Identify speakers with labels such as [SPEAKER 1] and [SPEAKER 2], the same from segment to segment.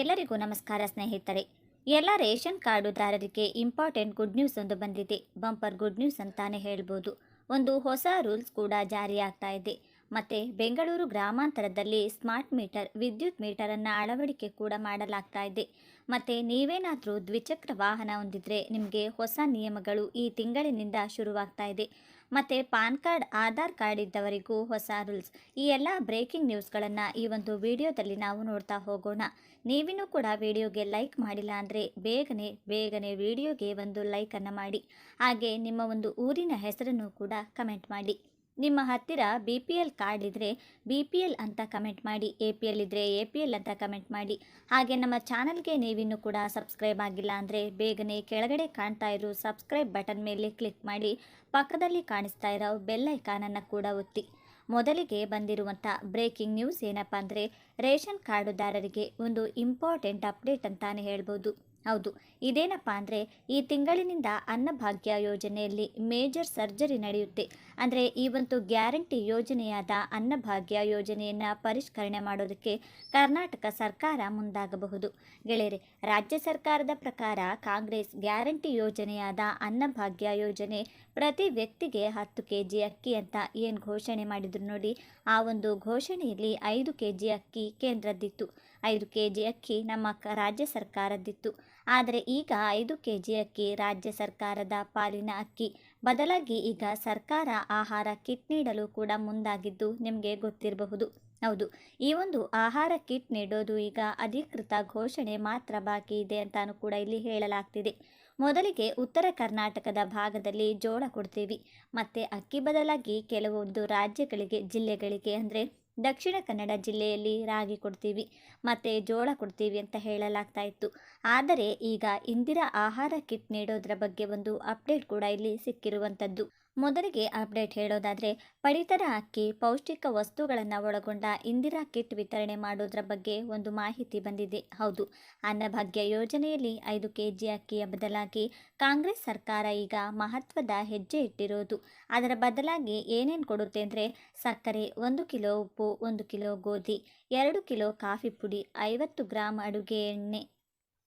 [SPEAKER 1] ಎಲ್ಲರಿಗೂ ನಮಸ್ಕಾರ ಸ್ನೇಹಿತರೆ. ಎಲ್ಲ ರೇಷನ್ ಕಾರ್ಡುದಾರರಿಗೆ ಇಂಪಾರ್ಟೆಂಟ್ ಗುಡ್ ನ್ಯೂಸ್ ಒಂದು ಬಂದಿದೆ. ಬಂಪರ್ ಗುಡ್ ನ್ಯೂಸ್ ಅಂತಾನೆ ಹೇಳ್ಬೋದು. ಒಂದು ಹೊಸ ರೂಲ್ಸ್ ಕೂಡ ಜಾರಿಯಾಗ್ತಾ ಇದೆ. ಮತ್ತು ಬೆಂಗಳೂರು ಗ್ರಾಮಾಂತರದಲ್ಲಿ ಸ್ಮಾರ್ಟ್ ಮೀಟರ್, ವಿದ್ಯುತ್ ಮೀಟರನ್ನು ಅಳವಡಿಕೆ ಕೂಡ ಮಾಡಲಾಗ್ತಾ ಇದೆ. ಮತ್ತು ನೀವೇನಾದರೂ ದ್ವಿಚಕ್ರ ವಾಹನ ಹೊಂದಿದ್ರೆ ನಿಮಗೆ ಹೊಸ ನಿಯಮಗಳು ಈ ತಿಂಗಳಿನಿಂದ ಶುರುವಾಗ್ತಾ ಇದೆ. ಮತ್ತು ಪಾನ್ ಕಾರ್ಡ್, ಆಧಾರ್ ಕಾರ್ಡ್ ಇದ್ದವರಿಗೂ ಹೊಸ ರೂಲ್ಸ್. ಈ ಎಲ್ಲ ಬ್ರೇಕಿಂಗ್ ನ್ಯೂಸ್ಗಳನ್ನು ಈ ಒಂದು ವಿಡಿಯೋದಲ್ಲಿ ನಾವು ನೋಡ್ತಾ ಹೋಗೋಣ. ನೀವಿನೂ ಕೂಡ ವಿಡಿಯೋಗೆ ಲೈಕ್ ಮಾಡಿಲ್ಲ ಅಂದರೆ ಬೇಗನೆ ಬೇಗನೆ ವಿಡಿಯೋಗೆ ಒಂದು ಲೈಕನ್ನು ಮಾಡಿ. ಹಾಗೆ ನಿಮ್ಮ ಒಂದು ಊರಿನ ಹೆಸರನ್ನು ಕೂಡ ಕಮೆಂಟ್ ಮಾಡಿ. ನಿಮ್ಮ ಹತ್ತಿರ ಬಿ ಪಿ ಎಲ್ ಕಾರ್ಡ್ ಇದ್ದರೆ ಬಿ ಪಿ ಎಲ್ ಅಂತ ಕಮೆಂಟ್ ಮಾಡಿ, ಎ ಪಿ ಎಲ್ ಇದ್ದರೆ ಎ ಪಿ ಎಲ್ ಅಂತ ಕಮೆಂಟ್ ಮಾಡಿ. ಹಾಗೆ ನಮ್ಮ ಚಾನಲ್ಗೆ ನೀವಿನ್ನೂ ಕೂಡ ಸಬ್ಸ್ಕ್ರೈಬ್ ಆಗಿಲ್ಲ ಅಂದರೆ ಬೇಗನೆ ಕೆಳಗಡೆ ಕಾಣ್ತಾ ಇರೋ ಸಬ್ಸ್ಕ್ರೈಬ್ ಬಟನ್ ಮೇಲೆ ಕ್ಲಿಕ್ ಮಾಡಿ, ಪಕ್ಕದಲ್ಲಿ ಕಾಣಿಸ್ತಾ ಇರೋ ಬೆಲ್ ಐಕಾನನ್ನು ಕೂಡ ಒತ್ತಿ. ಮೊದಲಿಗೆ ಬಂದಿರುವಂಥ ಬ್ರೇಕಿಂಗ್ ನ್ಯೂಸ್ ಏನಪ್ಪ ಅಂದರೆ ರೇಷನ್ ಕಾರ್ಡುದಾರರಿಗೆ ಒಂದು ಇಂಪಾರ್ಟೆಂಟ್ ಅಪ್ಡೇಟ್ ಅಂತಾನೆ ಹೇಳ್ಬೋದು. ಹೌದು. ಇದೇನಪ್ಪ ಅಂದರೆ ಈ ತಿಂಗಳಿನಿಂದ ಅನ್ನಭಾಗ್ಯ ಯೋಜನೆಯಲ್ಲಿ ಮೇಜರ್ ಸರ್ಜರಿ ನಡೆಯುತ್ತೆ. ಅಂದರೆ ಈ ಒಂದು ಗ್ಯಾರಂಟಿ ಯೋಜನೆಯಾದ ಅನ್ನಭಾಗ್ಯ ಯೋಜನೆಯನ್ನು ಪರಿಷ್ಕರಣೆ ಮಾಡೋದಕ್ಕೆ ಕರ್ನಾಟಕ ಸರ್ಕಾರ ಮುಂದಾಗಬಹುದು. ಗೆಳೆಯರೆ, ರಾಜ್ಯ ಸರ್ಕಾರದ ಪ್ರಕಾರ ಕಾಂಗ್ರೆಸ್ ಗ್ಯಾರಂಟಿ ಯೋಜನೆಯಾದ ಅನ್ನಭಾಗ್ಯ ಯೋಜನೆ ಪ್ರತಿ ವ್ಯಕ್ತಿಗೆ ಹತ್ತು ಕೆ ಜಿ ಅಕ್ಕಿ ಅಂತ ಏನು ಘೋಷಣೆ ಮಾಡಿದ್ರು ನೋಡಿ, ಆ ಒಂದು ಘೋಷಣೆಯಲ್ಲಿ ಐದು ಕೆ ಜಿ ಅಕ್ಕಿ ಕೇಂದ್ರದ್ದಿತ್ತು. ಐದು ಕೆ ಜಿ ಅಕ್ಕಿ ನಮ್ಮ ರಾಜ್ಯ ಸರ್ಕಾರದ್ದಿತ್ತು. ಆದರೆ ಈಗ ಐದು ಕೆ ಜಿ ಅಕ್ಕಿ, ರಾಜ್ಯ ಸರ್ಕಾರದ ಪಾಲಿನ ಅಕ್ಕಿ. ಬದಲಾಗಿ ಈಗ ಸರ್ಕಾರ ಆಹಾರ ಕಿಟ್ ನೀಡಲು ಕೂಡ ಮುಂದಾಗಿದ್ದು ನಿಮಗೆ ಗೊತ್ತಿರಬಹುದು. ಹೌದು, ಈ ಒಂದು ಆಹಾರ ಕಿಟ್ ನೀಡೋದು ಈಗ ಅಧಿಕೃತ ಘೋಷಣೆ ಮಾತ್ರ ಬಾಕಿ ಇದೆ ಅಂತಾನು ಕೂಡ ಇಲ್ಲಿ ಹೇಳಲಾಗ್ತಿದೆ. ಮೊದಲಿಗೆ ಉತ್ತರ ಕರ್ನಾಟಕದ ಭಾಗದಲ್ಲಿ ಜೋಳ ಕೊಡ್ತೀವಿ. ಮತ್ತು ಅಕ್ಕಿ ಬದಲಾಗಿ ಕೆಲವೊಂದು ರಾಜ್ಯಗಳಿಗೆ, ಜಿಲ್ಲೆಗಳಿಗೆ ಅಂದರೆ ದಕ್ಷಿಣ ಕನ್ನಡ ಜಿಲ್ಲೆಯಲ್ಲಿ ರಾಗಿ ಕೊಡ್ತೀವಿ, ಮತ್ತು ಜೋಳ ಕೊಡ್ತೀವಿ ಅಂತ ಹೇಳಲಾಗ್ತಾ ಇತ್ತು. ಆದರೆ ಈಗ ಇಂದಿರಾ ಆಹಾರ ಕಿಟ್ ನೀಡೋದ್ರ ಬಗ್ಗೆ ಒಂದು ಅಪ್ಡೇಟ್ ಕೂಡ ಇಲ್ಲಿ ಸಿಕ್ಕಿರುವಂಥದ್ದು. ಮೊದಲಿಗೆ ಅಪ್ಡೇಟ್ ಹೇಳೋದಾದರೆ, ಪಡಿತರ ಅಕ್ಕಿ, ಪೌಷ್ಟಿಕ ವಸ್ತುಗಳನ್ನು ಒಳಗೊಂಡ ಇಂದಿರಾ ಕಿಟ್ ವಿತರಣೆ ಮಾಡೋದ್ರ ಬಗ್ಗೆ ಒಂದು ಮಾಹಿತಿ ಬಂದಿದೆ. ಹೌದು, ಅನ್ನಭಾಗ್ಯ ಯೋಜನೆಯಲ್ಲಿ ಐದು ಕೆ ಜಿ ಅಕ್ಕಿಯ ಬದಲಾಗಿ ಕಾಂಗ್ರೆಸ್ ಸರ್ಕಾರ ಈಗ ಮಹತ್ವದ ಹೆಜ್ಜೆ ಇಟ್ಟಿರೋದು. ಅದರ ಬದಲಾಗಿ ಏನೇನು ಕೊಡುತ್ತೆ ಅಂದರೆ, ಸಕ್ಕರೆ ಒಂದು ಕಿಲೋ ಉಪ್ಪು, ಒಂದು ಕಿಲೋ ಗೋಧಿ, ಎರಡು ಕಿಲೋ ಕಾಫಿ ಪುಡಿ, ಐವತ್ತು ಗ್ರಾಮ್ ಅಡುಗೆ ಎಣ್ಣೆ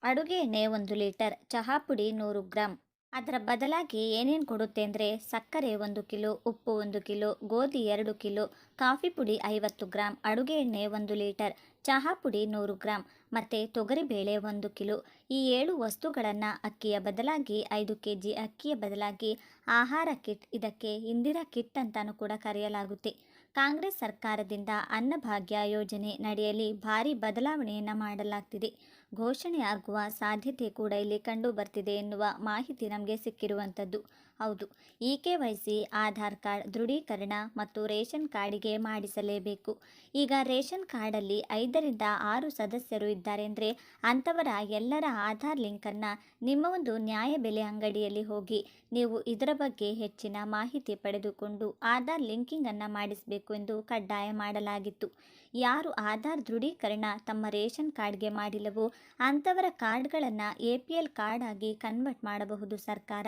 [SPEAKER 1] ಅಡುಗೆ ಎಣ್ಣೆ ಒಂದು ಲೀಟರ್, ಚಹಾ ಪುಡಿ ನೂರು ಗ್ರಾಮ್ ಅದರ ಬದಲಾಗಿ ಏನೇನು ಕೊಡುತ್ತೆ ಅಂದರೆ ಸಕ್ಕರೆ ಒಂದು ಕಿಲೋ, ಉಪ್ಪು ಒಂದು ಕಿಲೋ, ಗೋಧಿ ಎರಡು ಕಿಲೋ, ಕಾಫಿ ಪುಡಿ ಐವತ್ತು ಗ್ರಾಮ್ ಅಡುಗೆ ಎಣ್ಣೆ ಒಂದು ಲೀಟರ್, ಚಹಾ ಪುಡಿ ನೂರು ಗ್ರಾಮ್ ಮತ್ತು ತೊಗರಿಬೇಳೆ ಒಂದು ಕಿಲೋ. ಈ ಏಳು ವಸ್ತುಗಳನ್ನು ಅಕ್ಕಿಯ ಬದಲಾಗಿ, ಐದು ಕೆ ಜಿ ಅಕ್ಕಿಯ ಬದಲಾಗಿ ಆಹಾರ ಕಿಟ್, ಇದಕ್ಕೆ ಇಂದಿರಾ ಕಿಟ್ ಅಂತಲೂ ಕೂಡ ಕರೆಯಲಾಗುತ್ತೆ. ಕಾಂಗ್ರೆಸ್ ಸರ್ಕಾರದಿಂದ ಅನ್ನಭಾಗ್ಯ ಯೋಜನೆ ನಡೆಯಲಿ ಭಾರಿ ಬದಲಾವಣೆಯನ್ನು ಮಾಡಲಾಗ್ತಿದೆ. ಘೋಷಣೆಯಾಗುವ ಸಾಧ್ಯತೆ ಕೂಡ ಇಲ್ಲಿ ಕಂಡು ಬರ್ತಿದೆ ಎನ್ನುವ ಮಾಹಿತಿ ನಮಗೆ ಸಿಕ್ಕಿರುವಂಥದ್ದು. ಹೌದು. E K Y C Aadhaar card ದೃಢೀಕರಣ ಮತ್ತು ರೇಷನ್ ಕಾರ್ಡಿಗೆ ಮಾಡಿಸಲೇಬೇಕು. ಈಗ ರೇಷನ್ ಕಾರ್ಡಲ್ಲಿ ಐದರಿಂದ ಆರು ಸದಸ್ಯರು ಇದ್ದಾರೆ ಅಂದರೆ ಅಂಥವರ ಎಲ್ಲರ ಆಧಾರ್ ಲಿಂಕನ್ನು ನಿಮ್ಮ ಒಂದು ನ್ಯಾಯಬೆಲೆ ಅಂಗಡಿಯಲ್ಲಿ ಹೋಗಿ ನೀವು ಇದರ ಬಗ್ಗೆ ಹೆಚ್ಚಿನ ಮಾಹಿತಿ ಪಡೆದುಕೊಂಡು ಆಧಾರ್ ಲಿಂಕಿಂಗನ್ನು ಮಾಡಿಸಬೇಕು ಎಂದು ಕಡ್ಡಾಯ ಮಾಡಲಾಗಿತ್ತು. ಯಾರು ಆಧಾರ್ ದೃಢೀಕರಣ ತಮ್ಮ ರೇಷನ್ ಕಾರ್ಡ್ಗೆ ಮಾಡಿಲ್ಲವೋ ಅಂಥವರ ಕಾರ್ಡ್ಗಳನ್ನು ಎ ಪಿ ಎಲ್ ಕಾರ್ಡ್ ಆಗಿ ಕನ್ವರ್ಟ್ ಮಾಡಬಹುದು ಸರ್ಕಾರ.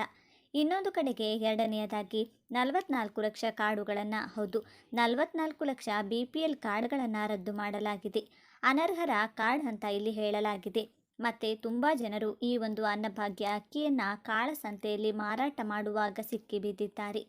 [SPEAKER 1] ಇನ್ನೊಂದು ಕಡೆಗೆ ಎರಡನೆಯದಾಗಿ ನಲವತ್ನಾಲ್ಕು ಲಕ್ಷ ಕಾರ್ಡುಗಳನ್ನು ಹೌದು, ನಲವತ್ನಾಲ್ಕು ಲಕ್ಷ ಬಿ ಪಿ ಎಲ್ ಕಾರ್ಡ್ಗಳನ್ನು ರದ್ದು ಮಾಡಲಾಗಿದೆ. ಅನರ್ಹರ ಕಾರ್ಡ್ ಅಂತ ಇಲ್ಲಿ ಹೇಳಲಾಗಿದೆ. ಮತ್ತೆ ತುಂಬ ಜನರು ಈ ಒಂದು ಅನ್ನಭಾಗ್ಯ ಅಕ್ಕಿಯನ್ನು ಕಾಳಸಂತೆಯಲ್ಲಿ ಮಾರಾಟ ಮಾಡುವಾಗ ಸಿಕ್ಕಿಬಿದ್ದಿದ್ದಾರೆ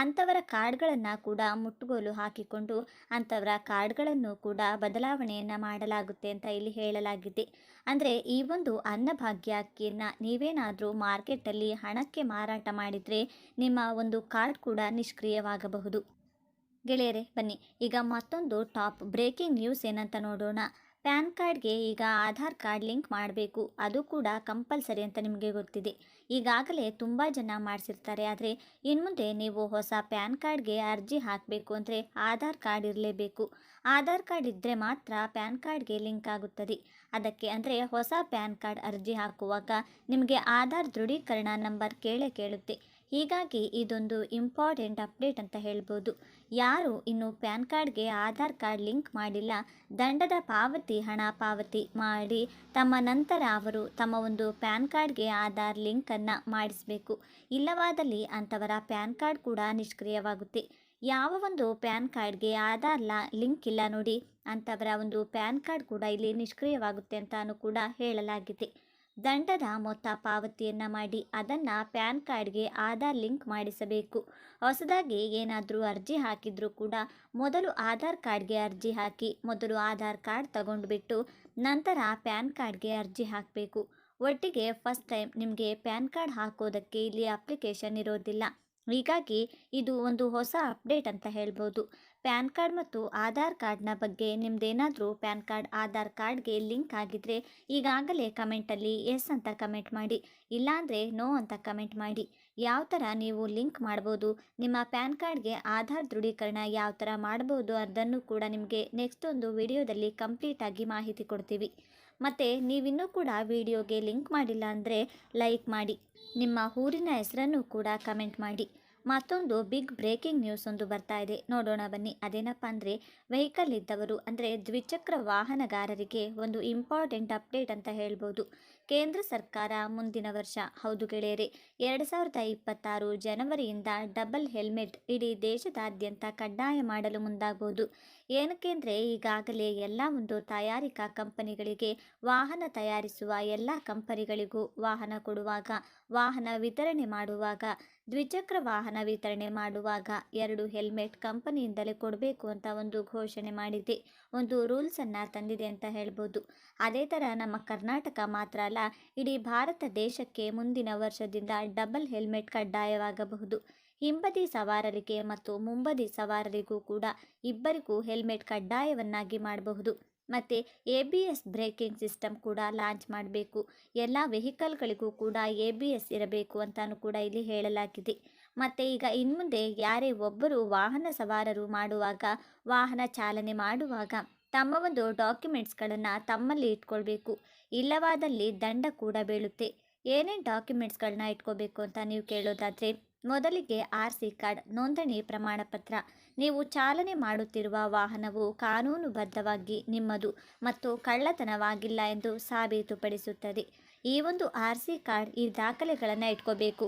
[SPEAKER 1] ಅಂಥವರ ಕಾರ್ಡ್ಗಳನ್ನು ಕೂಡ ಮುಟ್ಟುಗೋಲು ಹಾಕಿಕೊಂಡು ಅಂಥವರ ಕಾರ್ಡ್ಗಳನ್ನು ಕೂಡ ಬದಲಾವಣೆಯನ್ನು ಮಾಡಲಾಗುತ್ತೆ ಅಂತ ಇಲ್ಲಿ ಹೇಳಲಾಗಿದೆ. ಅಂದರೆ ಈ ಒಂದು ಅನ್ನಭಾಗ್ಯ ಅಕ್ಕಿಯನ್ನು ನೀವೇನಾದರೂ ಮಾರ್ಕೆಟಲ್ಲಿ ಹಣಕ್ಕೆ ಮಾರಾಟ ಮಾಡಿದರೆ ನಿಮ್ಮ ಒಂದು ಕಾರ್ಡ್ ಕೂಡ ನಿಷ್ಕ್ರಿಯವಾಗಬಹುದು. ಗೆಳೆಯರೆ ಬನ್ನಿ, ಈಗ ಮತ್ತೊಂದು ಟಾಪ್ ಬ್ರೇಕಿಂಗ್ ನ್ಯೂಸ್ ಏನಂತ ನೋಡೋಣ. ಪ್ಯಾನ್ ಕಾರ್ಡ್ಗೆ ಈಗ ಆಧಾರ್ ಕಾರ್ಡ್ ಲಿಂಕ್ ಮಾಡಬೇಕು. ಅದು ಕೂಡ ಕಂಪಲ್ಸರಿ ಅಂತ ನಿಮಗೆ ಗೊತ್ತಿದೆ. ಈಗಾಗಲೇ ತುಂಬ ಜನ ಮಾಡಿಸಿರ್ತಾರೆ. ಆದರೆ ಇನ್ಮುಂದೆ ನೀವು ಹೊಸ ಪ್ಯಾನ್ ಕಾರ್ಡ್ಗೆ ಅರ್ಜಿ ಹಾಕಬೇಕು ಅಂದರೆ ಆಧಾರ್ ಕಾರ್ಡ್ ಇರಲೇಬೇಕು. ಆಧಾರ್ ಕಾರ್ಡ್ ಇದ್ದರೆ ಮಾತ್ರ ಪ್ಯಾನ್ ಕಾರ್ಡ್ಗೆ ಲಿಂಕ್ ಆಗುತ್ತದೆ. ಅದಕ್ಕೆ ಅಂದರೆ ಹೊಸ ಪ್ಯಾನ್ ಕಾರ್ಡ್ ಅರ್ಜಿ ಹಾಕುವಾಗ ನಿಮಗೆ ಆಧಾರ್ ದೃಢೀಕರಣ ನಂಬರ್ ಕೇಳೇ ಕೇಳುತ್ತೆ. ಹೀಗಾಗಿ ಇದೊಂದು ಇಂಪಾರ್ಟೆಂಟ್ ಅಪ್ಡೇಟ್ ಅಂತ ಹೇಳ್ಬೋದು. ಯಾರು ಇನ್ನು ಪ್ಯಾನ್ ಕಾರ್ಡ್ಗೆ ಆಧಾರ್ ಕಾರ್ಡ್ ಲಿಂಕ್ ಮಾಡಿಲ್ಲ, ದಂಡದ ಪಾವತಿ, ಹಣ ಪಾವತಿ ಮಾಡಿ ತಮ್ಮ ನಂತರ ಅವರು ತಮ್ಮ ಒಂದು ಪ್ಯಾನ್ ಕಾರ್ಡ್ಗೆ ಆಧಾರ್ ಲಿಂಕನ್ನು ಮಾಡಿಸಬೇಕು. ಇಲ್ಲವಾದಲ್ಲಿ ಅಂಥವರ ಪ್ಯಾನ್ ಕಾರ್ಡ್ ಕೂಡ ನಿಷ್ಕ್ರಿಯವಾಗುತ್ತೆ. ಯಾವ ಒಂದು ಪ್ಯಾನ್ ಕಾರ್ಡ್ಗೆ ಆಧಾರ್ ಲಾ, ಲಿಂಕ್ ಇಲ್ಲ ನೋಡಿ ಅಂಥವರ ಒಂದು ಪ್ಯಾನ್ ಕಾರ್ಡ್ ಕೂಡ ಇಲ್ಲಿ ನಿಷ್ಕ್ರಿಯವಾಗುತ್ತೆ ಅಂತಾನು ಕೂಡ ಹೇಳಲಾಗಿದೆ. ದಂಡದ ಮೊತ್ತ ಪಾವತಿಯನ್ನು ಮಾಡಿ ಅದನ್ನು ಪ್ಯಾನ್ ಕಾರ್ಡ್ಗೆ ಆಧಾರ್ ಲಿಂಕ್ ಮಾಡಿಸಬೇಕು. ಹೊಸದಾಗಿ ಏನಾದರೂ ಅರ್ಜಿ ಹಾಕಿದರೂ ಕೂಡ ಮೊದಲು ಆಧಾರ್ ಕಾರ್ಡ್ಗೆ ಅರ್ಜಿ ಹಾಕಿ ಮೊದಲು ಆಧಾರ್ ಕಾರ್ಡ್ ತಗೊಂಡ್ಬಿಟ್ಟು ನಂತರ ಪ್ಯಾನ್ ಕಾರ್ಡ್ಗೆ ಅರ್ಜಿ ಹಾಕಬೇಕು. ಒಟ್ಟಿಗೆ ಫಸ್ಟ್ ಟೈಮ್ ನಿಮಗೆ ಪ್ಯಾನ್ ಕಾರ್ಡ್ ಹಾಕೋದಕ್ಕೆ ಇಲ್ಲಿ ಅಪ್ಲಿಕೇಶನ್ ಇರೋದಿಲ್ಲ. ಹೀಗಾಗಿ ಇದು ಒಂದು ಹೊಸ ಅಪ್ಡೇಟ್ ಅಂತ ಹೇಳ್ಬೋದು. ಪ್ಯಾನ್ ಕಾರ್ಡ್ ಮತ್ತು ಆಧಾರ್ ಕಾರ್ಡ್ನ ಬಗ್ಗೆ ನಿಮ್ಮದೇನಾದರೂ ಪ್ಯಾನ್ ಕಾರ್ಡ್, ಆಧಾರ್ ಕಾರ್ಡ್ಗೆ ಲಿಂಕ್ ಆಗಿದ್ದರೆ ಈಗಾಗಲೇ ಕಮೆಂಟಲ್ಲಿ ಎಸ್ ಅಂತ ಕಮೆಂಟ್ ಮಾಡಿ, ಇಲ್ಲಾಂದರೆ ನೋ ಅಂತ ಕಮೆಂಟ್ ಮಾಡಿ. ಯಾವ ಥರ ನೀವು ಲಿಂಕ್ ಮಾಡ್ಬೋದು, ನಿಮ್ಮ ಪ್ಯಾನ್ ಕಾರ್ಡ್ಗೆ ಆಧಾರ್ ದೃಢೀಕರಣ ಯಾವ ಥರ ಮಾಡ್ಬೋದು ಅದನ್ನು ಕೂಡ ನಿಮಗೆ ನೆಕ್ಸ್ಟ್ ಒಂದು ವಿಡಿಯೋದಲ್ಲಿ ಕಂಪ್ಲೀಟಾಗಿ ಮಾಹಿತಿ ಕೊಡ್ತೀವಿ. ಮತ್ತು ನೀವಿನ್ನೂ ಕೂಡ ವಿಡಿಯೋಗೆ ಲಿಂಕ್ ಮಾಡಿಲ್ಲ ಅಂದರೆ ಲೈಕ್ ಮಾಡಿ. ನಿಮ್ಮ ಊರಿನ ಹೆಸರನ್ನು ಕೂಡ ಕಮೆಂಟ್ ಮಾಡಿ. ಮತ್ತೊಂದು ಬಿಗ್ ಬ್ರೇಕಿಂಗ್ ನ್ಯೂಸ್ ಒಂದು ಬರ್ತಾ ಇದೆ. ನೋಡೋಣ ಬನ್ನಿ. ಅದೇನಪ್ಪ ಅಂದರೆ ವೆಹಿಕಲ್ ಇದ್ದವರು ಅಂದರೆ ದ್ವಿಚಕ್ರ ವಾಹನಗಾರರಿಗೆ ಒಂದು ಇಂಪಾರ್ಟೆಂಟ್ ಅಪ್ಡೇಟ್ ಅಂತ ಹೇಳ್ಬೋದು. ಕೇಂದ್ರ ಸರ್ಕಾರ ಮುಂದಿನ ವರ್ಷ. ಹೌದು ಗೆಳೆಯರೆ, ಎರಡು ಸಾವಿರದ ಇಪ್ಪತ್ತಾರು ಜನವರಿಯಿಂದ ಡಬಲ್ ಹೆಲ್ಮೆಟ್ ಇಡೀ ದೇಶದಾದ್ಯಂತ ಕಡ್ಡಾಯ ಮಾಡಲು ಮುಂದಾಗುವುದು ಏನಕ್ಕೆ ಅಂದರೆ, ಈಗಾಗಲೇ ಎಲ್ಲ ಒಂದು ತಯಾರಿಕಾ ಕಂಪನಿಗಳಿಗೆ ವಾಹನ ತಯಾರಿಸುವ ಎಲ್ಲ ಕಂಪನಿಗಳಿಗೂ ವಾಹನ ಕೊಡುವಾಗ, ವಾಹನ ವಿತರಣೆ ಮಾಡುವಾಗ, ದ್ವಿಚಕ್ರ ವಾಹನ ವಿತರಣೆ ಮಾಡುವಾಗ ಎರಡು ಹೆಲ್ಮೆಟ್ ಕಂಪನಿಯಿಂದಲೇ ಕೊಡಬೇಕು ಅಂತ ಒಂದು ಘೋಷಣೆ ಮಾಡಿದೆ. ಒಂದು ರೂಲ್ಸನ್ನು ತಂದಿದೆ ಅಂತ ಹೇಳ್ಬೋದು. ಅದೇ ಥರ ನಮ್ಮ ಕರ್ನಾಟಕ ಮಾತ್ರ ಅಲ್ಲ, ಇಡೀ ಭಾರತ ದೇಶಕ್ಕೆ ಮುಂದಿನ ವರ್ಷದಿಂದ ಡಬಲ್ ಹೆಲ್ಮೆಟ್ ಕಡ್ಡಾಯವಾಗಬಹುದು. ಹಿಂಬದಿ ಸವಾರರಿಗೆ ಮತ್ತು ಮುಂಬದಿ ಸವಾರರಿಗೂ ಕೂಡ ಇಬ್ಬರಿಗೂ ಹೆಲ್ಮೆಟ್ ಕಡ್ಡಾಯವನ್ನಾಗಿ ಮಾಡಬಹುದು. ಮತ್ತು A B S braking system ಕೂಡ ಲಾಂಚ್ ಮಾಡಬೇಕು. ಎಲ್ಲ ವೆಹಿಕಲ್ಗಳಿಗೂ ಕೂಡ ಎ ಬಿ ಎಸ್ ಇರಬೇಕು ಅಂತಾನು ಕೂಡ ಇಲ್ಲಿ ಹೇಳಲಾಗಿದೆ. ಮತ್ತು ಈಗ ಇನ್ಮುಂದೆ ಯಾರೇ ಒಬ್ಬರು ವಾಹನ ಸವಾರರು ಮಾಡುವಾಗ, ವಾಹನ ಚಾಲನೆ ಮಾಡುವಾಗ ತಮ್ಮ ಒಂದು ಡಾಕ್ಯುಮೆಂಟ್ಸ್ಗಳನ್ನು ತಮ್ಮಲ್ಲಿ ಇಟ್ಕೊಳ್ಬೇಕು. ಇಲ್ಲವಾದಲ್ಲಿ ದಂಡ ಕೂಡ ಬೀಳುತ್ತೆ. ಏನೇನು ಡಾಕ್ಯುಮೆಂಟ್ಸ್ಗಳನ್ನ ಇಟ್ಕೋಬೇಕು ಅಂತ ನೀವು ಕೇಳೋದಾದರೆ, ಮೊದಲಿಗೆ ಆರ್ ಸಿ ಕಾರ್ಡ್ ನೋಂದಣಿ ಪ್ರಮಾಣ ಪತ್ರ ನೀವು ಚಾಲನೆ ಮಾಡುತ್ತಿರುವ ವಾಹನವು ಕಾನೂನುಬದ್ಧವಾಗಿ ನಿಮ್ಮದು ಮತ್ತು ಕಳ್ಳತನವಾಗಿಲ್ಲ ಎಂದು ಸಾಬೀತುಪಡಿಸುತ್ತದೆ. ಈ ಒಂದು ಆರ್ ಸಿ ಕಾರ್ಡ್ ಈ ದಾಖಲೆಗಳನ್ನು ಇಟ್ಕೋಬೇಕು.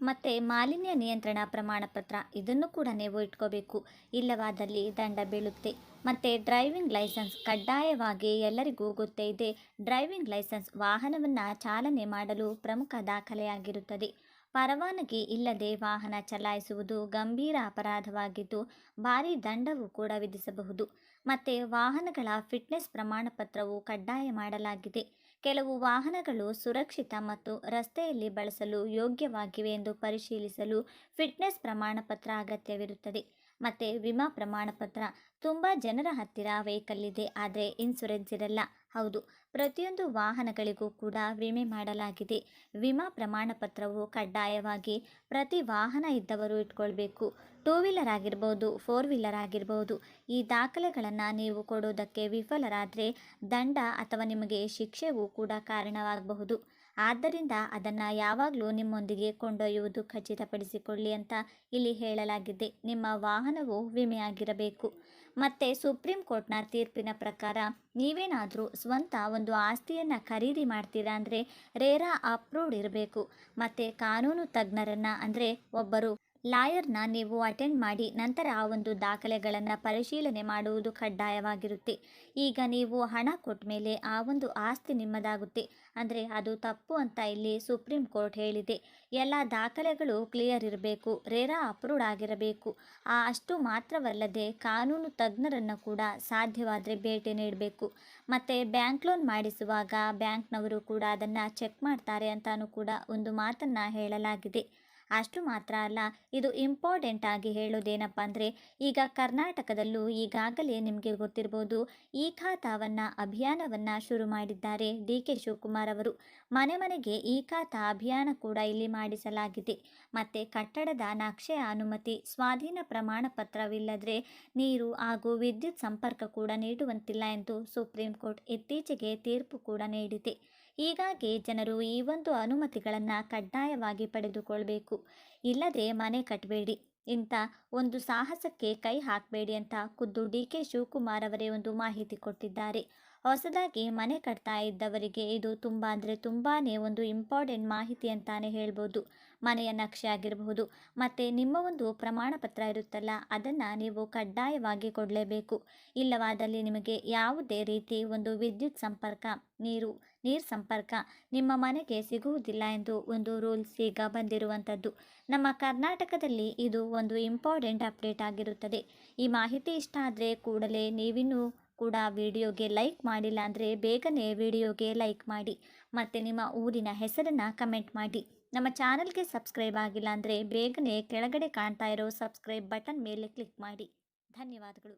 [SPEAKER 1] ಮತ್ತು ಮಾಲಿನ್ಯ ನಿಯಂತ್ರಣ ಪ್ರಮಾಣ ಪತ್ರ ಇದನ್ನು ಕೂಡ ನೀವು ಇಟ್ಕೋಬೇಕು. ಇಲ್ಲವಾದಲ್ಲಿ ದಂಡ ಬೀಳುತ್ತೆ. ಮತ್ತು ಡ್ರೈವಿಂಗ್ ಲೈಸೆನ್ಸ್ ಕಡ್ಡಾಯವಾಗಿ ಎಲ್ಲರಿಗೂ ಗೊತ್ತೇ ಇದೆ. ಡ್ರೈವಿಂಗ್ ಲೈಸೆನ್ಸ್ ವಾಹನವನ್ನು ಚಾಲನೆ ಮಾಡಲು ಪ್ರಮುಖ ದಾಖಲೆಯಾಗಿರುತ್ತದೆ. ಪರವಾನಗಿ ಇಲ್ಲದೆ ವಾಹನ ಚಲಾಯಿಸುವುದು ಗಂಭೀರ ಅಪರಾಧವಾಗಿದ್ದು, ಭಾರಿ ದಂಡವು ಕೂಡ ವಿಧಿಸಬಹುದು. ಮತ್ತು ವಾಹನಗಳ ಫಿಟ್ನೆಸ್ ಪ್ರಮಾಣಪತ್ರವು ಕಡ್ಡಾಯ ಮಾಡಲಾಗಿದೆ. ಕೆಲವು ವಾಹನಗಳು ಸುರಕ್ಷಿತ ಮತ್ತು ರಸ್ತೆಯಲ್ಲಿ ಬಳಸಲು ಯೋಗ್ಯವಾಗಿವೆ ಎಂದು ಪರಿಶೀಲಿಸಲು ಫಿಟ್ನೆಸ್ ಪ್ರಮಾಣಪತ್ರ ಅಗತ್ಯವಿರುತ್ತದೆ. ಮತ್ತು ವಿಮಾ ಪ್ರಮಾಣಪತ್ರ ತುಂಬ ಜನರ ಹತ್ತಿರ ವೆಹಿಕಲ್ ಇದೆ, ಆದರೆ ಇನ್ಸುರೆನ್ಸ್ ಇರಲ್ಲ. ಹೌದು. ಪ್ರತಿಯೊಂದು ವಾಹನಗಳಿಗೂ ಕೂಡ ವಿಮೆ ಮಾಡಲಾಗಿದೆ. ವಿಮಾ ಪ್ರಮಾಣ ಪತ್ರವು ಕಡ್ಡಾಯವಾಗಿ ಪ್ರತಿ ವಾಹನ ಇದ್ದವರು ಇಟ್ಕೊಳ್ಬೇಕು. ಟೂ ವೀಲರ್ ಆಗಿರ್ಬೋದು ಫೋರ್ ವೀಲರ್ ಆಗಿರ್ಬೋದು, ಈ ದಾಖಲೆಗಳನ್ನು ನೀವು ಕೊಡೋದಕ್ಕೆ ವಿಫಲರಾದರೆ ದಂಡ ಅಥವಾ ನಿಮಗೆ ಶಿಕ್ಷೆಗೂ ಕೂಡ ಕಾರಣವಾಗಬಹುದು. ಆದ್ದರಿಂದ ಅದನ್ನು ಯಾವಾಗಲೂ ನಿಮ್ಮೊಂದಿಗೆ ಕೊಂಡೊಯ್ಯುವುದು ಖಚಿತಪಡಿಸಿಕೊಳ್ಳಿ ಅಂತ ಇಲ್ಲಿ ಹೇಳಲಾಗಿದೆ. ನಿಮ್ಮ ವಾಹನವು ವಿಮೆಯಾಗಿರಬೇಕು. ಮತ್ತು ಸುಪ್ರೀಂ ಕೋರ್ಟ್ನ ತೀರ್ಪಿನ ಪ್ರಕಾರ ನೀವೇನಾದರೂ ಸ್ವಂತ ಒಂದು ಆಸ್ತಿಯನ್ನು ಖರೀದಿ ಮಾಡ್ತೀರಾ ಅಂದರೆ ರೇರಾ ಅಪ್ರೂವ್ಡ್ ಇರಬೇಕು. ಮತ್ತು ಕಾನೂನು ತಜ್ಞರನ್ನು ಅಂದರೆ ಒಬ್ಬರು ಲಾಯರ್ನ ನೀವು ಅಟೆಂಡ್ ಮಾಡಿ ನಂತರ ಆ ಒಂದು ದಾಖಲೆಗಳನ್ನು ಪರಿಶೀಲನೆ ಮಾಡುವುದು ಕಡ್ಡಾಯವಾಗಿರುತ್ತೆ. ಈಗ ನೀವು ಹಣ ಕೊಟ್ಟ ಮೇಲೆ ಆ ಒಂದು ಆಸ್ತಿ ನಿಮ್ಮದಾಗುತ್ತೆ. ಅಂದರೆ ಅದು ತಪ್ಪು ಅಂತ ಇಲ್ಲಿ ಸುಪ್ರೀಂ ಕೋರ್ಟ್ ಹೇಳಿದೆ. ಎಲ್ಲ ದಾಖಲೆಗಳು ಕ್ಲಿಯರ್ ಇರಬೇಕು, ರೇರಾ ಅಪ್ರೂವ್ಡ್ ಆಗಿರಬೇಕು. ಆ ಅಷ್ಟು ಮಾತ್ರವಲ್ಲದೆ ಕಾನೂನು ತಜ್ಞರನ್ನು ಕೂಡ ಸಾಧ್ಯವಾದರೆ ಭೇಟಿ ನೀಡಬೇಕು. ಮತ್ತು ಬ್ಯಾಂಕ್ ಲೋನ್ ಮಾಡಿಸುವಾಗ ಬ್ಯಾಂಕ್ನವರು ಕೂಡ ಅದನ್ನು ಚೆಕ್ ಮಾಡ್ತಾರೆ ಅಂತಾನೂ ಕೂಡ ಒಂದು ಮಾತನ್ನು ಹೇಳಲಾಗಿದೆ. ಅಷ್ಟು ಮಾತ್ರ ಅಲ್ಲ, ಇದು ಇಂಪಾರ್ಟೆಂಟ್ ಆಗಿ ಹೇಳೋದೇನಪ್ಪ ಅಂದರೆ, ಈಗ ಕರ್ನಾಟಕದಲ್ಲೂ ಈಗಾಗಲೇ ನಿಮಗೆ ಗೊತ್ತಿರ್ಬೋದು, ಈ ಖಾತಾವನ್ನು, ಅಭಿಯಾನವನ್ನು ಶುರು ಮಾಡಿದ್ದಾರೆ ಡಿ ಕೆ ಶಿವಕುಮಾರ್ ಅವರು. ಮನೆ ಮನೆಗೆ ಈ ಖಾತಾ ಅಭಿಯಾನ ಕೂಡ ಇಲ್ಲಿ ಮಾಡಿಸಲಾಗಿದೆ. ಮತ್ತು ಕಟ್ಟಡದ ನಕ್ಷೆ ಅನುಮತಿ, ಸ್ವಾಧೀನ ಪ್ರಮಾಣ ಪತ್ರವಿಲ್ಲದ್ರೆ ನೀರು ಹಾಗೂ ವಿದ್ಯುತ್ ಸಂಪರ್ಕ ಕೂಡ ನೀಡುವಂತಿಲ್ಲ ಎಂದು ಸುಪ್ರೀಂ ಕೋರ್ಟ್ ಇತ್ತೀಚೆಗೆ ತೀರ್ಪು ಕೂಡ ನೀಡಿದೆ. ಹೀಗಾಗಿ ಜನರು ಈ ಒಂದು ಅನುಮತಿಗಳನ್ನು ಕಡ್ಡಾಯವಾಗಿ ಪಡೆದುಕೊಳ್ಬೇಕು. ಇಲ್ಲದೆ ಮನೆ ಕಟ್ಟಬೇಡಿ ಇಂಥ ಒಂದು ಸಾಹಸಕ್ಕೆ ಕೈ ಹಾಕಬೇಡಿ ಅಂತ ಖುದ್ದು ಡಿ ಕೆ ಶಿವಕುಮಾರ್ ಅವರೇ ಒಂದು ಮಾಹಿತಿ ಕೊಟ್ಟಿದ್ದಾರೆ. ಹೊಸದಾಗಿ ಮನೆ ಕಟ್ತಾ ಇದ್ದವರಿಗೆ ಇದು ತುಂಬ ಅಂದರೆ ತುಂಬಾ ಒಂದು ಇಂಪಾರ್ಟೆಂಟ್ ಮಾಹಿತಿ ಅಂತಾನೆ ಹೇಳ್ಬೋದು. ಮನೆಯ ನಕ್ಷೆ ಆಗಿರಬಹುದು, ಮತ್ತು ನಿಮ್ಮ ಒಂದು ಪ್ರಮಾಣ ಪತ್ರ ಇರುತ್ತಲ್ಲ, ಅದನ್ನು ನೀವು ಕಡ್ಡಾಯವಾಗಿ ಕೊಡಲೇಬೇಕು. ಇಲ್ಲವಾದಲ್ಲಿ ನಿಮಗೆ ಯಾವುದೇ ರೀತಿ ಒಂದು ವಿದ್ಯುತ್ ಸಂಪರ್ಕ, ನೀರು ನೀರು ಸಂಪರ್ಕ ನಿಮ್ಮ ಮನೆಗೆ ಸಿಗುವುದಿಲ್ಲ ಎಂದು ಒಂದು ರೂಲ್ಸ್ ಈಗ ಬಂದಿರುವಂಥದ್ದು ನಮ್ಮ ಕರ್ನಾಟಕದಲ್ಲಿ ಇದು ಒಂದು ಇಂಪಾರ್ಟೆಂಟ್ ಅಪ್ಡೇಟ್ ಆಗಿರುತ್ತದೆ. ಈ ಮಾಹಿತಿ ಇಷ್ಟ ಆದರೆ ಕೂಡಲೇ ನೀವಿನ್ನೂ ಕೂಡ ವಿಡಿಯೋಗೆ ಲೈಕ್ ಮಾಡಿಲ್ಲ ಅಂದರೆ ಬೇಗನೆ ವಿಡಿಯೋಗೆ ಲೈಕ್ ಮಾಡಿ ಮತ್ತು ನಿಮ್ಮ ಊರಿನ ಹೆಸರನ್ನು ಕಮೆಂಟ್ ಮಾಡಿ. ನಮ್ಮ ಚಾನಲ್ಗೆ ಸಬ್ಸ್ಕ್ರೈಬ್ ಆಗಿಲ್ಲ ಅಂದರೆ ಬೇಗನೆ ಕೆಳಗಡೆ ಕಾಣ್ತಾ ಇರೋ ಸಬ್ಸ್ಕ್ರೈಬ್ ಬಟನ್ ಮೇಲೆ ಕ್ಲಿಕ್ ಮಾಡಿ. ಧನ್ಯವಾದಗಳು.